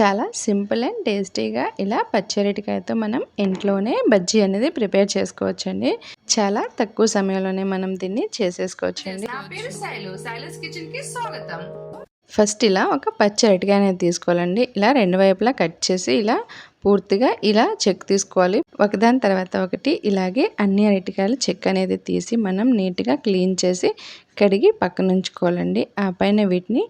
చాలా simple and టేస్టీగా ఇలా పచ్చరటికాయతో మనం ఇంట్లోనే బజ్జీ అనేది ప్రిపేర్ చేసుకోవచ్చండి. చాలా తక్కువ సమయంలోనే మనం దీన్ని చేసేసుకోవచ్చండి. ఫస్ట్ ఇలా ఒక పచ్చి అనేది తీసుకోవాలండి. ఇలా రెండు వైపులా కట్ చేసి ఇలా పూర్తిగా ఇలా చెక్ తీసుకోవాలి. ఒకదాని తర్వాత ఒకటి ఇలాగే అన్ని అరటికాయలు చెక్ అనేది తీసి మనం నీట్గా క్లీన్ చేసి కడిగి పక్కన ఉంచుకోవాలండి. ఆ పైన వీటిని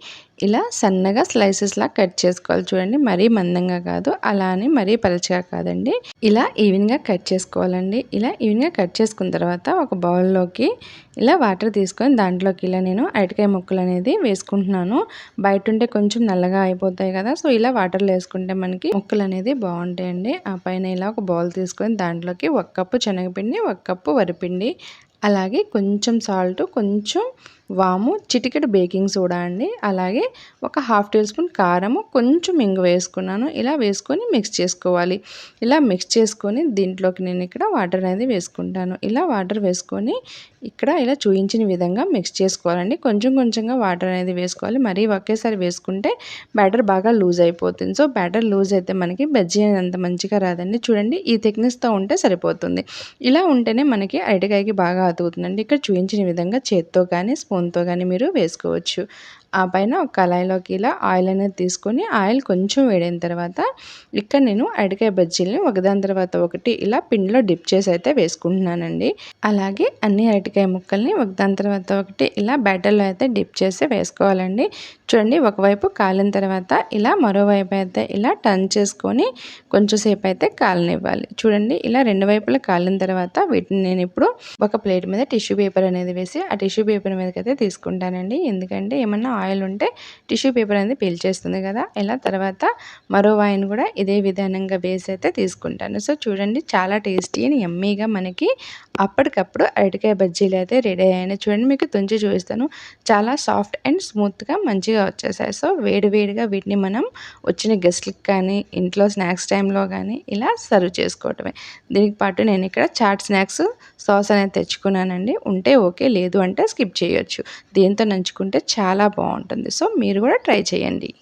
ఇలా సన్నగా స్లైసెస్ లా కట్ చేసుకోవాలి. చూడండి మరీ మందంగా కాదు అలా అని మరీ పలచగా కాదండి. ఇలా ఈవెన్గా కట్ చేసుకోవాలండి. ఇలా ఈవెన్గా కట్ చేసుకున్న తర్వాత ఒక బౌల్లోకి ఇలా వాటర్ తీసుకొని దాంట్లోకి ఇలా నేను అరటికాయ ముక్కలు అనేది వేసుకుంటున్నాను. బయట ఉంటే కొంచెం నల్లగా అయిపోతాయి కదా సో ఇలా వాటర్లో వేసుకుంటే మనకి ముక్కలు అనేది బాగుంటాయండి. ఆ పైన ఇలా ఒక బౌల్ తీసుకొని దాంట్లోకి ఒక కప్పు శనగపిండి ఒక కప్పు వరిపిండి అలాగే కొంచెం సాల్ట్ కొంచెం వాము చిటికెడు బేకింగ్ సోడా అండి. అలాగే ఒక హాఫ్ టీ స్పూన్ కారము కొంచెం ఇంగు వేసుకున్నాను. ఇలా వేసుకొని మిక్స్ చేసుకోవాలి. ఇలా మిక్స్ చేసుకొని దీంట్లోకి నేను ఇక్కడ వాటర్ అనేది వేసుకుంటాను. ఇలా వాటర్ వేసుకొని ఇక్కడ ఇలా చూయించిన విధంగా మిక్స్ చేసుకోవాలండి. కొంచెం కొంచెంగా వాటర్ అనేది వేసుకోవాలి. మరీ ఒకేసారి వేసుకుంటే బ్యాటర్ బాగా లూజ్ అయిపోతుంది. సో బ్యాటర్ లూజ్ అయితే మనకి బజ్జీ అనేది అంత మంచిగా రాదండి. చూడండి ఈ థిక్నెస్తో ఉంటే సరిపోతుంది. ఇలా ఉంటేనే మనకి అరటికాయకి బాగా అతుకుతుందండి. ఇక్కడ చూయించిన విధంగా చేత్తో కానీ స్పూన్ స్పూన్తో కానీ మీరు వేసుకోవచ్చు. ఆ పైన ఒక కళాయిలోకి ఇలా ఆయిల్ అనేది తీసుకొని ఆయిల్ కొంచెం వేడైన తర్వాత ఇక్కడ నేను అరటికాయ బజ్జీలని ఒకదాని తర్వాత ఒకటి ఇలా పిండిలో డిప్ చేసి అయితే వేసుకుంటున్నానండి. అలాగే అన్ని అరటికాయ ముక్కల్ని ఒకదాని తర్వాత ఒకటి ఇలా బ్యాటర్లో అయితే డిప్ చేసి వేసుకోవాలండి. చూడండి ఒకవైపు కాలిన తర్వాత ఇలా మరోవైపు అయితే ఇలా టర్న్ చేసుకొని కొంచెంసేపు అయితే కాలనివ్వాలి. చూడండి ఇలా రెండు వైపులా కాలిన తర్వాత వీటిని నేను ఇప్పుడు ఒక ప్లేట్ మీద టిష్యూ పేపర్ అనేది వేసి ఆ టిష్యూ పేపర్ మీదకైతే అయితే తీసుకుంటానండి. ఎందుకంటే ఏమన్నా ఆయిల్ ఉంటే టిష్యూ పేపర్ అనేది పీల్చేస్తుంది కదా. ఇలా తర్వాత మరో వాయిన్ కూడా ఇదే విధానంగా వేసి అయితే తీసుకుంటాను. సో చూడండి చాలా టేస్టీ అని ఎమ్మీగా మనకి అప్పటికప్పుడు అరటికాయ బజ్జీలు అయితే రెడీ అయ్యాయి. చూడండి మీకు తుంచి చూపిస్తాను. చాలా సాఫ్ట్ అండ్ స్మూత్గా మంచిగా వచ్చేసాయి. సో వేడి వేడిగా వీటిని మనం వచ్చిన గెస్ట్లకు కానీ ఇంట్లో స్నాక్స్ టైంలో కానీ ఇలా సర్వ్ చేసుకోవటమే. దీనికి పాటు నేను ఇక్కడ చాట్ స్నాక్స్ సాస్ అనేది తెచ్చుకున్నానండి. ఉంటే ఓకే లేదు అంటే స్కిప్ చేయొచ్చు. దీంతో నంచుకుంటే చాలా బాగుంటుంది. సో మీరు కూడా ట్రై చేయండి.